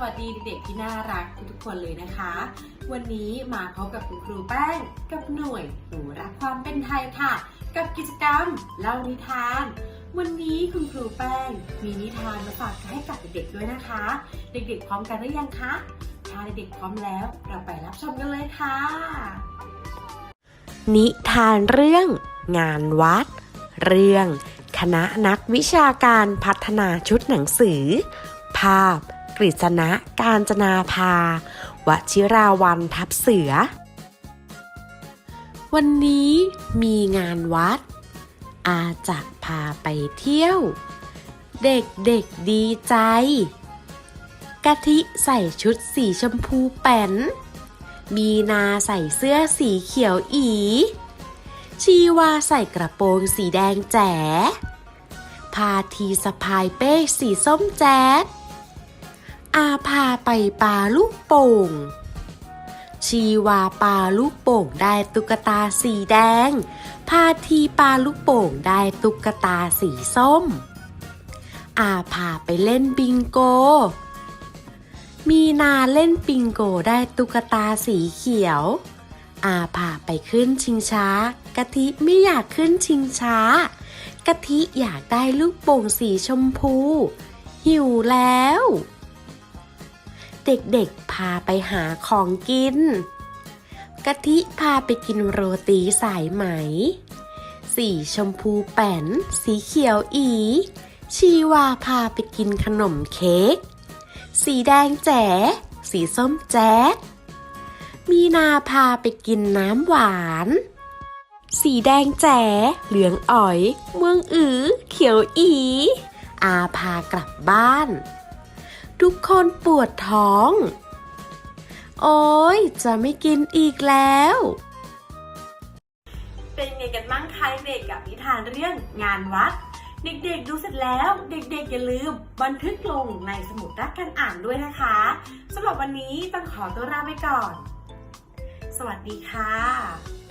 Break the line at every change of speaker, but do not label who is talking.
วัสดีเด็กที่น่ารักทุกๆคนเลยนะคะ วันนี้มาพบกับคุณครูแป้งกับหน่วยหนูรักความเป็นไทยค่ะ กับกิจกรรมเล่านิทาน วันนี้คุณครูแป้งมีนิทานมาฝากให้กับเด็กๆด้วยนะคะ เด็กๆพร้อมกันหรือยังคะถ้าเด็กๆพร้อมแล้วเราไปรับชมกันเลยค่ะ
นิทานเรื่อง งานวัด เรื่อง คณะนักวิชาการพัฒนาชุดหนังสือ ภาพ กฤษณะการจนาภาวชิราวันทับเสือ วันนี้มีงานวัด อาจะพาไปเที่ยว เด็กๆดีใจ กะทิใส่ชุดสีชมพูแป้น มีนาใส่เสื้อสีเขียวอี ชีวาใส่กระโปรงสีแดงแจ๋พาทีสะพายเป้สีส้มแจ๊ด อาพาไปปาลูกโป่ง ชีวาปาลูกโป่งได้ตุ๊กตาสีแดง พาทีปาลูกโป่งได้ตุ๊กตาสีส้ม อาพาไปเล่นบิงโก มีนาเล่นปิงโกได้ตุ๊กตาสีเขียว อาพาไปขึ้นชิงช้า กะทิไม่อยากขึ้นชิงช้ากะทิอยากได้ลูกโป่งสีชมพู หิวแล้ว เด็กๆ พาไปหาของกิน กะทิพาไปกินโรตีสายไหม สีชมพูแป้น สีเขียวอี ชีวาพาไปกินขนมเค้ก สีแดงแจ๋สีส้มแจ๊ดมีนาพาไปกินน้ำหวาน สีแดงแจ๋เหลืองอ๋อย เมืองอือ เขียวอี อาพากลับบ้าน ทุกคนปวดท้อง โอ้ยจะไม่กินอีกแล้ว
เป็นไงกันบ้างคะเด็กกับนิทานเรื่องงานวัด เด็กๆดูเสร็จแล้ว เด็กๆอย่าลืม บันทึกลงในสมุดรักการอ่านด้วยนะคะสำหรับวันนี้ต้องขอตัวลาไปก่อน สวัสดีค่ะ